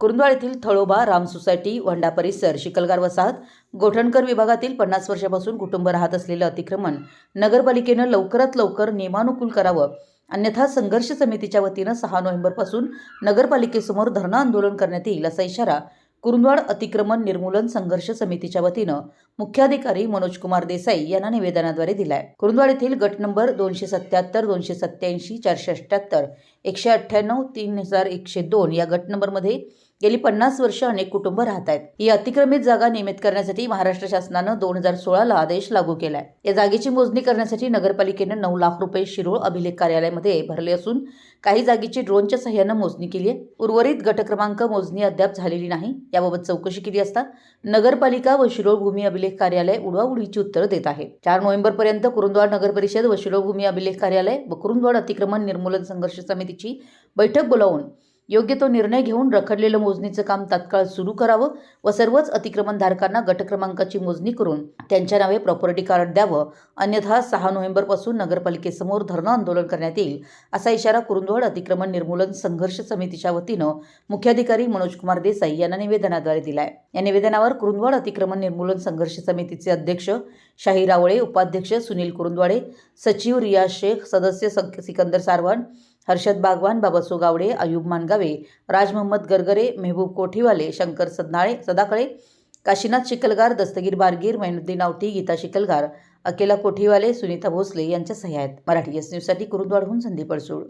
कुरुंदवाड येथील थळोबा राम सोसायटी वंडा परिसर शिकलगार वसाहत गोठणकर विभागातील पन्नास वर्षापासून कुटुंब राहत असलेलं अतिक्रमण नगरपालिकेनं लवकरात लवकर नियमानुकूल करावं. अन्यथा संघर्ष समितीच्या वतीनं सहा नोव्हेंबरपासून नगरपालिकेसमोर धरणं आंदोलन करण्यात येईल असा इशारा कुरुंदवाड अतिक्रमण निर्मूलन संघर्ष समितीच्या वतीनं मुख्याधिकारी मनोज कुमार देसाई यांना निवेदनाद्वारे दिलाय. कुरुंदवाड येथील गट नंबर दोनशे सत्याहत्तर दोनशे सत्याऐंशी चारशे अठ्ठ्याहत्तर एकशे अठ्ठ्याण्णव तीन हजार एकशे दोन या गट नंबरमध्ये गेली पन्नास वर्ष अनेक कुटुंब राहत आहेत ही अतिक्रमित जागा नियमित करण्यासाठी महाराष्ट्र शासनानं दोन हजार सोळाला आदेश लागू केलाय. या जागेची मोजणी करण्यासाठी नगरपालिकेनं नऊ लाख रुपये शिरोळ अभिलेख कार्यालयामध्ये भरले असून काही जागेची ड्रोनच्या सहाय्यानं मोजणी केली आहे उर्वरित गटक्रमांक मोजणी अद्याप झालेली नाही. याबाबत चौकशी केली असता नगरपालिका व शिरोळ भूमी अभिलेख कार्यालय उडवाउडीची उत्तरं देत आहे. चार नोव्हेंबर पर्यंत कुरुंदवाड नगर परिषद व शिरोळ भूमी अभिलेख कार्यालय व कुरुंदवाड अतिक्रमण निर्मूलन संघर्ष समितीची बैठक बोलावून योग्य तो निर्णय घेऊन रखडलेलं मोजणीचं काम तात्काळ सुरू करावं व सर्वच अतिक्रमणधारकांना गट क्रमांकाची मोजणी करून त्यांच्या नावे प्रॉपर्टी कार्ड द्यावं. अन्यथा सहा नोव्हेंबरपासून नगरपालिकेसमोर धरणं आंदोलन करण्यात येईल असा इशारा कुरुंदवड अतिक्रमण निर्मूलन संघर्ष समितीच्या वतीनं मुख्याधिकारी मनोज कुमार देसाई यांना निवेदनाद्वारे दिलाय. या निवेदनावर कुरुंदवाड अतिक्रमण निर्मूलन संघर्ष समितीचे अध्यक्ष शाही रावळे उपाध्यक्ष सुनील कुरुंदवाडे सचिव रिया शेख सदस्य सिकंदर सारवण हर्षद बागवान बाबासो गावडे अयुब मानगावे राज मोहम्मद गरगरे मेहबूब कोठीवाले शंकर सदनाळे सदाकळे काशीनाथ शिकलगार दस्तगीर बारगीर मैनुद्दीन आवटी गीता शिकलगार अकेला कोठीवाले सुनीता भोसले यांच्या सह्या आहेत. मराठी एस न्यूजसाठी कुरुंदवाडहून संदीप अडसूळ.